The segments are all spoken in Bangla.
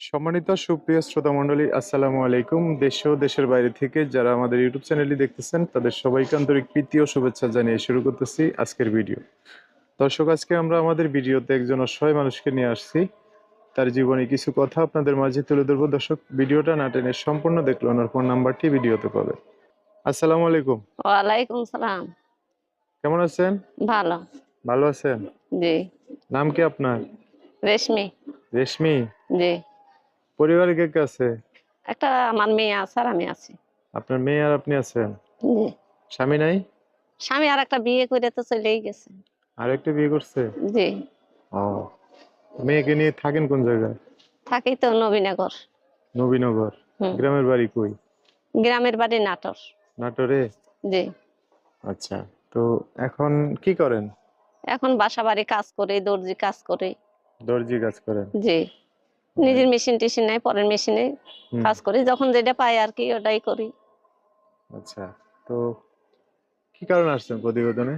সম্মানিত সুপ্রিয় শ্রোতা মণ্ডলী আসসালামু আলাইকুম। দেশ ও দেশের বাইরে থেকে যারা আমাদের ইউটিউব চ্যানেলটি দেখতেছেন তাদের সবাইকে আন্তরিক প্রীতি ও শুভেচ্ছা জানিয়ে শুরু করতেছি আজকের ভিডিও। দর্শক আজকে আমরা আমাদের ভিডিওতে একজন অসহায় মানুষকে নিয়ে আসছি। তার জীবনে কিছু কথা আপনাদের মাঝে তুলে ধরবো। দর্শক ভিডিওটা না টেনে সম্পূর্ণ দেখল ওনার ফোন নাম্বারটি ভিডিওতে পাবে। আসসালামু আলাইকুম। ওয়ালাইকুম সালাম। কেমন আছেন? ভালো। ভালো আছেন? জি। নাম কি আপনার? রেশমি। রেশমি? জি। পরিবারে কে কে আছে? একটা আমার মেয়ে আছে আর আমি আছি। আপনার মেয়ে আর আপনি আছেন? স্বামী নাই? স্বামী আর একটা বিয়ে করে তো চলেই গেছে। আর একটা বিয়ে করছে? জি। ও। মেয়েকে নিয়ে থাকেন কোন জায়গায়? থাকি তো নবীনগর। নবীনগর। গ্রামের বাড়ি কই? গ্রামের বাড়ি নাটোর। নাটোরে? জি। আচ্ছা তো এখন কি করেন? এখন বাসা বাড়ি কাজ করে দর্জি কাজ করে। দর্জি কাজ করেন? জি। নিজের মেশিন টেশিন নাই পরের মেশিনে কাজ করি যখন যেটা পাই আর কি ওটাই করি। আচ্ছা তো কি কারণে আসছেন প্রতিবেদনে?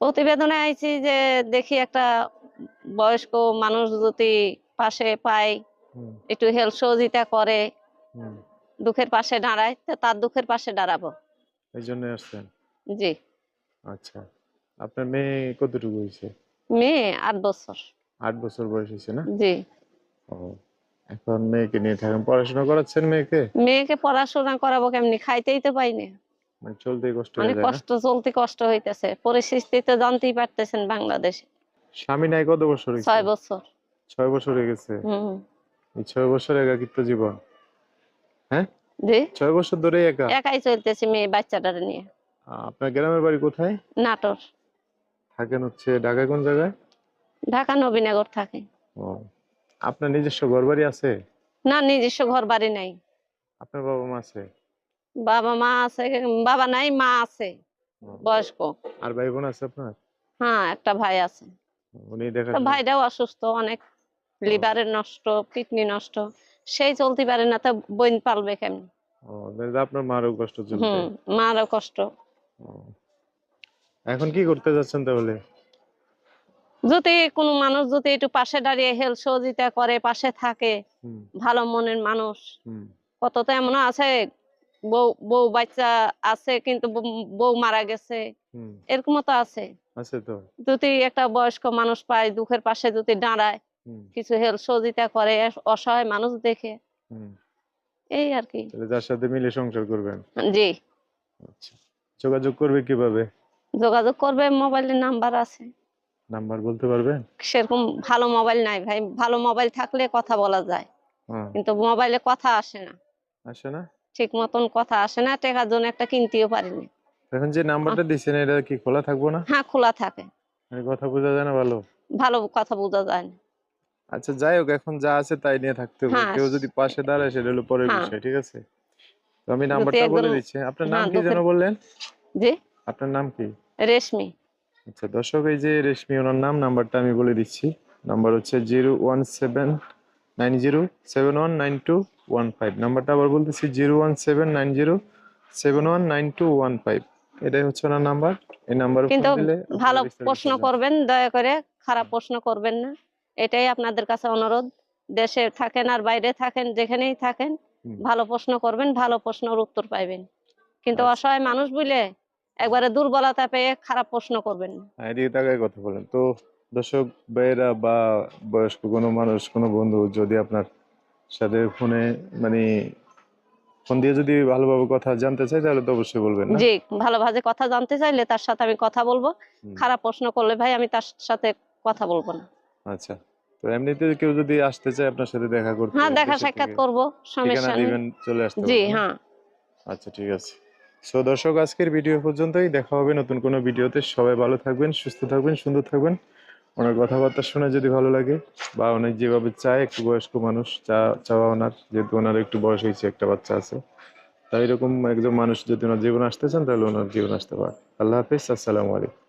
প্রতিবেদনে আইছি যে দেখি একটা বয়স্ক মানুষ যদি পাশে পাই একটু হেল্প সহযোগিতা করে দুঃখের পাশে দাঁড়ায় তো তার দুঃখের পাশে দাঁড়াবো। এই জন্য আসছেন? জি। আচ্ছা আপনার মেয়ে কতটুকু হয়েছে? মেয়ে আট বছর। আট বছর বয়স হয়েছে না? জি। ও এখন মেয়েকে নিয়ে থাকেন পড়াশোনা করাচ্ছেন মেয়েকে? মেয়েকে পড়াশোনা করাবো কেমনি? খাইতেই তো পাই না। মানে চলতেই কষ্ট হয়ে যায় কষ্ট চলতে কষ্ট হইতেছে। পরিস্থিতি তো জানতেই পারতেছেন বাংলাদেশে। স্বামী নাই কত বছর হয়েছে? ছয় বছর। ছয় বছর হয়ে গেছে? হম। এই ছয় বছর একাকিত্ব জীবন। হ্যাঁ? জি। ছয় বছর ধরেই একা? একাই চলতেছে মেয়ে বাচ্চাটারে নিয়ে। আপনার গ্রামের বাড়ি কোথায়? নাটোর। থাকেন হচ্ছে ঢাকায় কোন জায়গায়? ঢাকা নবীনগর থাকে। ও আপনার নিজস্ব ঘর বাড়ি আছে? না নিজস্ব ঘর বাড়ি নাই। আপনার বাবা মা আছে? বাবা মা আছে বাবা নাই মা আছে বয়স্ক। আর ভাই বোন আছে আপনার? হ্যাঁ একটা ভাই আছে। উনি দেখা ভাইটাও অসুস্থ অনেক লিভারের নষ্ট কিডনি নষ্ট। সেই চলতে পারে না তো বইন পালবে কেমন? ও আপনার মারও কষ্ট চলছে মারও কষ্ট। এখন কি করতে যাচ্ছেন তাহলে? যদি কোনো মানুষ যদি একটু পাশে দাঁড়িয়ে হেল্প সহযোগিতা করে পাশে থাকে ভালো মনের মানুষ কত তো এমন আছে বউ বউ বাচ্চা আছে কিন্তু বউ- মারা গেছে হুম। এরকমও তো আছে। আছে তো। যদি একটা বয়স্ক মানুষ পায় দুঃখের পাশে যদি দাঁড়ায় কিছু হেল্প সহযোগিতা করে অসহায় মানুষ দেখে এই আর কি। তাহলে যার সাথে মিলে সংসার করবেন। জি। আচ্ছা। যোগাযোগ করবে কীভাবে? যোগাযোগ করবে মোবাইলের নাম্বার আছে। নাম্বার বলতে পারবেন? সেরকম ভালো মোবাইল নাই ভাই। ভালো মোবাইল থাকলে কথা বলা যায়। কিন্তু মোবাইলে কথা আসে না। আসে না? ঠিক মতন কথা আসে না টাকার জন্য একটা কিনতেও পারিনি। এখন যে নাম্বারটা দিচ্ছেন এটা কি খোলা থাকব না? হ্যাঁ খোলা থাকে। মানে কথা বোঝা যায় না ভালো? ভালো কথা বোঝা যায় না। আচ্ছা যাই হোক এখন যা আছে তাই নিয়ে থাকতে হবে। হ্যাঁ। কেউ যদি পাশে দাঁড়ায় সেটা হলো পরের হ্যাঁ। বিষয় ঠিক আছে? তো আমি নাম্বারটা বলে দিচ্ছি। আপনার নাম হ্যাঁ, কি যেন বললেন? জি? আপনার নাম কি? রেশমি। আচ্ছা দর্শক এই যে রেশমি ওনার নাম নাম্বারটা আমি বলে দিচ্ছি। নাম্বার হচ্ছে zero one seven nine zero seven one nine two one five. নাম্বারটা আবার বলতেছি zero one seven nine zero seven one nine two one five. এটাই হচ্ছে ওনার নাম্বার। এই নাম্বারে কিন্তু ভালো প্রশ্ন করবেন দয়া করে খারাপ প্রশ্ন করবেন না। এটাই আপনাদের কাছে অনুরোধ। দেশে থাকেন আর বাইরে থাকেন যেখানেই থাকেন ভালো প্রশ্ন করবেন ভালো প্রশ্নের উত্তর পাইবেন। কিন্তু আচ্ছা। অসহায় মানুষ বুঝলে একবারে দুর্বলতা পেয়ে খারাপ প্রশ্ন করবেন না। হ্যাঁ, এদিকে তাকায় কথা বলেন। তো দর্শক ভাইয়েরা বা বয়স্ক কোনো মানুষ কোনো বন্ধু যদি আপনার সাথে ফোনে মানে ফোন দিয়ে যদি ভালোভাবে কথা জানতে চাই তাহলে তো অবশ্যই বলবেন না। জি ভালোভাবে কথা জানতে চাইলে তার সাথে আমি কথা বলব। খারাপ প্রশ্ন করলে ভাই আমি তার সাথে কথা বলব না। আচ্ছা। তো এমনিতে কেউ যদি আসতে চায় আপনার সাথে দেখা করতে হ্যাঁ দেখা সাক্ষাৎ করব সমস্যা নেই। চলে আসতে জি হ্যাঁ। আচ্ছা ঠিক আছে। সো দর্শক, আজকের ভিডিও পর্যন্তই। দেখা হবে নতুন কোনো ভিডিওতে সবাই ভালো থাকবেন, সুস্থ থাকবেন, সুন্দর থাকবেন। ওনার কথাবার্তা শুনে যদি ভালো লাগে, বা অনেক যেভাবে চায়, একটু বয়স্ক মানুষ, চা চাওয়া ওনার যেহেতু ওনার একটু বয়স হয়েছে, একটা বাচ্চা আছে। তাই এরকম একজন মানুষ যদি ওনার জীবন আসতে চান, তাহলে ওনার জীবন আসতে পারে আল্লাহ হাফিজ, আসসালামু আলাইকুম।